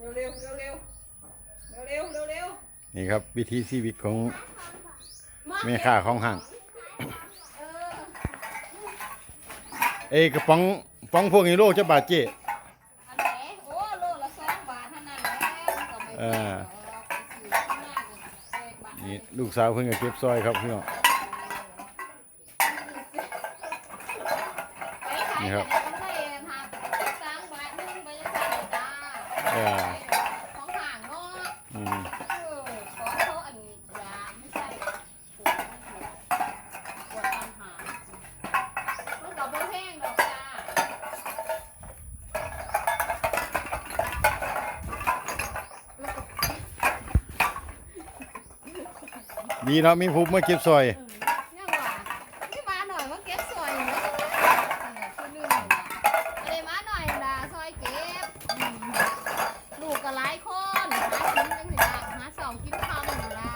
เร็วเร็วเร็วเร็วเร็วเร็วเร็วนี่ครับ วิธีชีวิตของมาแม่ค้าของห้างเออเอ้ยกระป๋องป๋องพวกนี้โลจะบาทเจอันไหนโอ้โลละสองบาทเท่านั้นแหละก็ไม่เอแพงอหรอกซื้อข้างหน้าก็แพงบาทนี่ลูกสาวเพิ่งจะเก็บซอยครับพี่น้องไปขายนี่ครับ กันได้ทางสามบาทหนึงไปจะจ่ายจ้า เออ ของห่างเนาะ อืมเออขอเขาอันยาไม่ใช่ปวดไม่ถูกปวดตามหามันกับโบแห้งดอกจ้าดีเนาะมีผู้มาเก็บซอย เออยังว่านี่มาหน่อยว่าเก็บซอยเนาะคนนึงอะไรมาหน่อยล่ะซอยเก็บอืมลูกก็หลายคนหากินจังสิล่ะหาสองกินข้าวนั่นล่ะ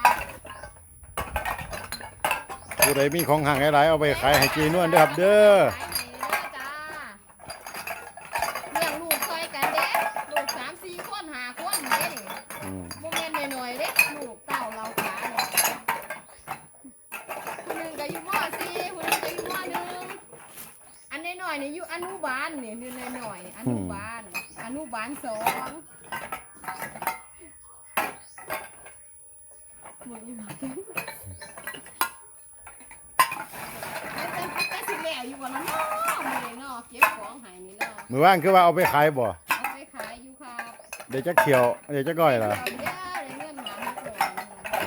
ผู้ใดมีของห่างหลายๆเอาไปขายให้เจนวลเด้อครับเด้อขายให้เด้อจ้าเลี้ยงลูกซอยกันเด้ลูกสามสี่คนห้าคนเด้อืมโมเมนต์หน่อยๆเด้ลูกเต่าเราขาเนี่ยคนหนึ่งก็อยู่มสี่คนหนึ่งก็อยู่มหนึ่งอันน้อยๆนี่อยู่อนุบาลเนี่ยอยู่น้อยๆอนุบาลอนุบาลสองมึงอยู่ไหนแต่สิแหล่อยู่บ่ละเนาะมื้อนี้เนาะเก็บของให้นี่เนาะ มือว่างคือว่าเอาไปขายบ่เอาไปขายอยู่ครับเดี๋ยวจะเขียวเดี๋ยวจะก้อยล่ะเดี๋ยวเดี๋ยวเงินหาหก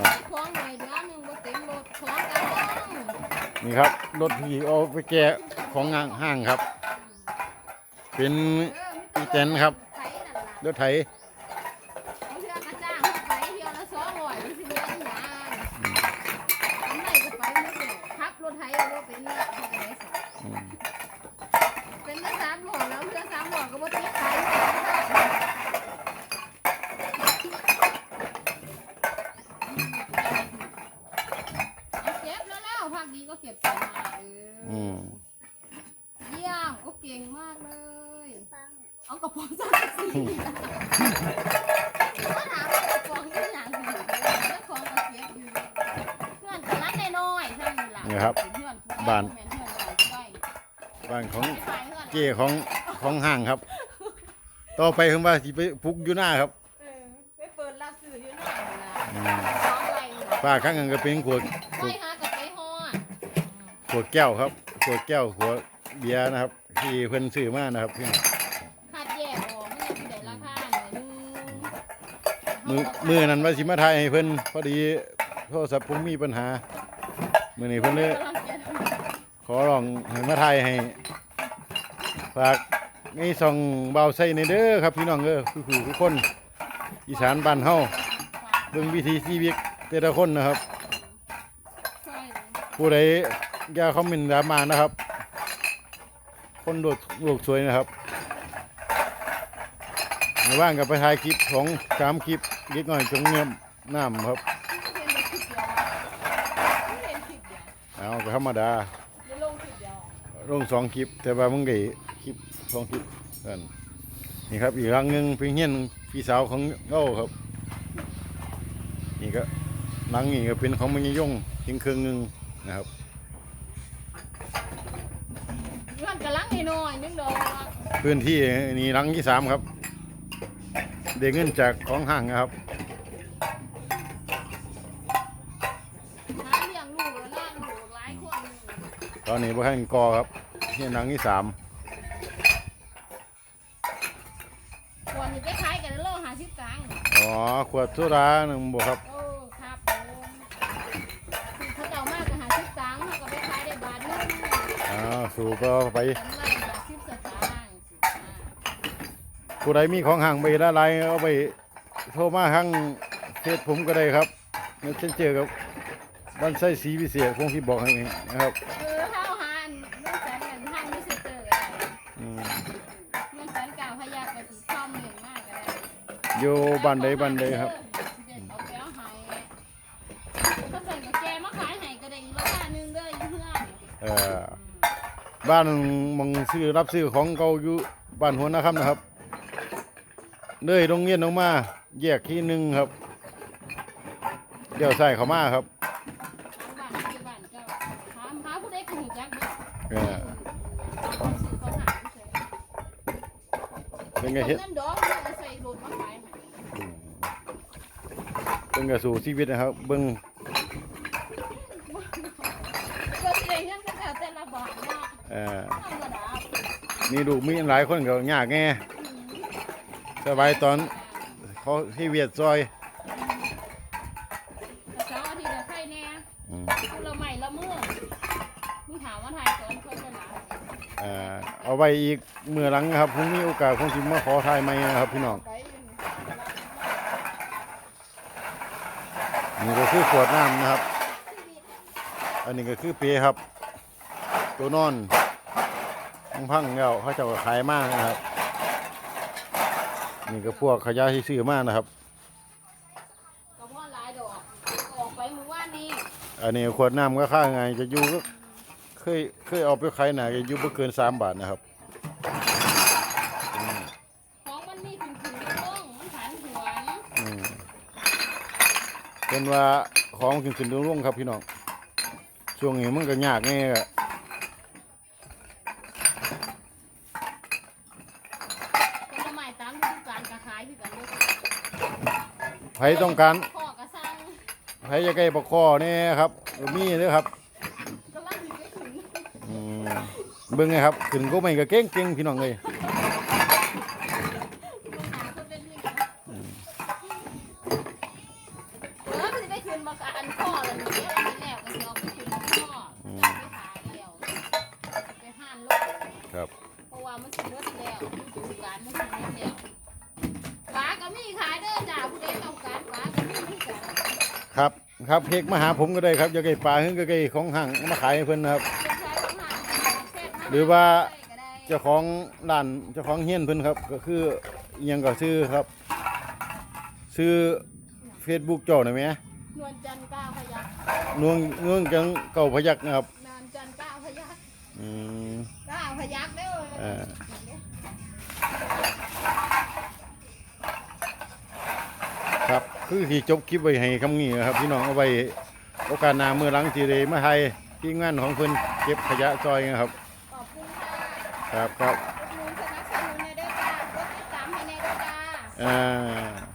ร้อยของหน่อยเดี๋ยวหนึงบ่เต็มรถของกันต้องนี่ครับรถที่เอาไปแกะของห้างห้างครับ เป็นอีแตนครับ ไถนั่นล่ะรถไถ เอาเทือกระจ้างไถเที่ยวละ200มันสิเหลืออีหยังอันไหนก็ไปหมดเลยขับรถไถเอาบ่เป็นเนี่ยเฮ็ดจังได๋ซะ อืม เป็นมาสามหล่อแล้วเทือสามหล่อก็บ่ติดไถเอาเก็บแล้วแล้วภาคดีก็ เก็บใส่มาเออออืมเยี่ยมโอ้เก่งมากเลยเอากระป๋องสักสีก็ถามว่ากระป๋องที่อย่างหนึ่งเจ้าของกระเจี๊ยบอยู่เพื่อนกำลังน้อยๆเท่านี้ล่ะนี่ครับเพื่อนผู้ใหญ่บ้านแม่เพื่อนเราใกล้บ้านของไปเพื่อนเจ้ของของห้างครับ ต่อไปคือว่าสิไปพุกอยู่หน้าครับเออไปเปิดรับซื้ออยู่หน้านี่ล่ะอืมสองไรนี่ล่ะป้าครั้งหนึงก็เป็นขวดไปหากับไปฮอดข วดแก้วครับขวดแก้วขวดเบียร์นะครับ ที่เพิ่นซื้อมานะครับพี่น้องขาดแยกออกไม่ได้ที่ได้ราคาหน่อยนึงมือมือนั้นว่าสิมาถ่ายให้เพิ่นพอดีโทรศัพท์ผมมีปัญหามื้อนี้เพิ่นเลยกำลังเก็บขอร้องให้มาถ่ายให้ฝากในส่องเบาใส่ในเด้อครับพี่น้องเด้อคือผู้ทุกคน อีสานบ้านเฮาเบิ่งวิถีชีวิตแต่ละคนนะครับใช่ผู้ใด อย่าคอมเมนต์ดราม่านะครับ คนโดดโลกสวยนะครับในว่างกับไปถ่ายคลิปของสามคลิปเล็กน้อยจงเนียมน้ำครับเห็นคลิปเดียวเห็นคลิปเดียวเอาก็ธรรมดาลงสองคลิป แต่ว่ามึงได้คลิปสองคลิปกันนี่ครับอีกรังหนึ่งพียงเฮียนพี่สาวของเก้าครับ นี่ก็หลังนี่ก็เป็นของมันยงทิ้งเครื่องหนึ่งนะครับ เพื่อ นกำลังให้น้อยนึงดอกพื้นที่นี่หลังที่สามครับ เด้เงินจากของห้างนะครับหาเลี้ยงลูกแล้วล่าลูกหลายคนตอนนี้บ่ให้กอครับนี่หลังที่สามควรจะไปขายกันแล้วโลหาสิบตังค์อ๋อขวดสุราหนึ่งบ่ครับโอ้ครับผมคือเขาเจ้ามากก็หาสิบตังค์เขาก็ไปขายได้บาทหนึงอ่าสูบก็ไป กำไรหาสิบสตางค์ ผู้ใดมีของห่างไปละลายเอาไปโทรมาทางเฟซผมก็ได้ครับแล้วเช่นเจอกับบ้านไส้สีพิเศษคงที่บอกให้นะครับคือเท่าหานเรื่องแสนเงินห้างมิสเตอร์อะไรอืมเงินแสนเก่าพยาไปตีข้อมหนึ่งมากอะไรอยู่บ้านใดบ้านใดครับ เด็ดเอาไปเอาให้ก็ใส่กับแกมาขายให้ก็ได้อีกราคาหนึงเด้ออยู่เพื่อนเอ่อบ้านมองซื้อรับซื้อของเก่าอยู่บ้านหัวนะครับนะครับ เลยโรงเรียนออกมา แยกที่หนึ่งครับเดี๋ยวใส่เข้ามาครับบ้านที่บ้านเจ้าถามหาผู้ใดก็หูจักเบิดเออเขาซื้อเขาหาเฉยเป็นไงเฮ็ดเงินดอกเพิ่นเอาใส่รถมาขายให้เป็นกระสู่ชีวิตนะครับ เบิ่งก็สิได้เงินก็แล้วแต่ละบาทเนาะเอ่อธรรมดามีลูกมีหลายคนก็ยากแง่ สบายตอนเขาที่เวียดซอยแต่เช้าอาทิตย์ละไข่แน่อืมกูละใหม่ละมื้อมึงถามว่าถ่ายสอนเพิ่นกันหลายเอ่อเอาไว้อีกเมื่อหลังนะครับผมมีโอกาสคงสิมาขอทายใหม่นะครับพี่น้องไปนี่ก็คือขวดน้ำนะครับ อันนี้ก็คือเปครับ ตัวนอนพังๆแล้วเขาเจะขายมากนะครับ นี่ก็พวกขยะที่ซื้อมากนะครับก็บ่หลายดอก ออกไปมื้อวานนี้อันนี้ขวดน้ำก็ค่าไงจะอยู่ก็เคยเคยเอาไปขายหนาจะอยู่ไม่เกินสามบาทนะครับของมันมีขึ้นขึ้นลงมันผันผวนอืมเป็นว่าของขึ้นขึ้นลงๆครับพี่น้องช่วงนี้มันก็ยากแน่อะ ผลไม้ตามฤดูกาลก็ขายคือกันเด้ อใครต้องการพ่อก็สั่งใครจะใกล้ปลาคอเนี่ยครับมีเด้อครับกำลังสิไปถึงอืมเบิ่งไงครับขึ้นก็ไม่ก็เก่งเก่งพี่น้องเลยมันหาคนเล่นนี่นะเออมันจะไปคืนมากอันพ่อแล้วนี่ยแล้วก็สิเอาไปคืนพ่อไปขายแล้วไปห้านโลก ครับ เพราะว่ามันสิเลิศแล้วฤดูกาลมันสิเลิศแล้วปลาก็มีขายเด้อจ้าผู้ใดต้องการปลาก็มีคือกัน ครับ ครับเพกมาหาผมก็ได้ครับจะไก่ปลาขึ้นก็ไก่ของห้างมาขายให้เพิ่นนะครับเป็นชายของหาแซ่บมกหรือว่าก็ได้เจ้าของร้านเจ้าของเฮียนเพิ่นครับ ก็คืออิหยังก็ซื้อครับ ซื้อ Facebook เจ้าหน่อยไหมนวลจันทร์ก้าวพยักนวงนวงจังเก่าพยักนะครับนานจันทร์ก้าวพยักอืมก้าวพยักเด้อเออ ครับ คือที่จบคลิปไว้ให้คำนี้ครับพี่น้องเอาไว้โอกาสหน้าเมื่อหลังที่ได้มาไทยที่งานของเพิ่นเก็บขยะซอยนะครับ ขอบคุณค่ะครับครับอุดหนุนสนับสนุนในด้อจ้ากดติดตามให้ในเด้อจ้า อ่า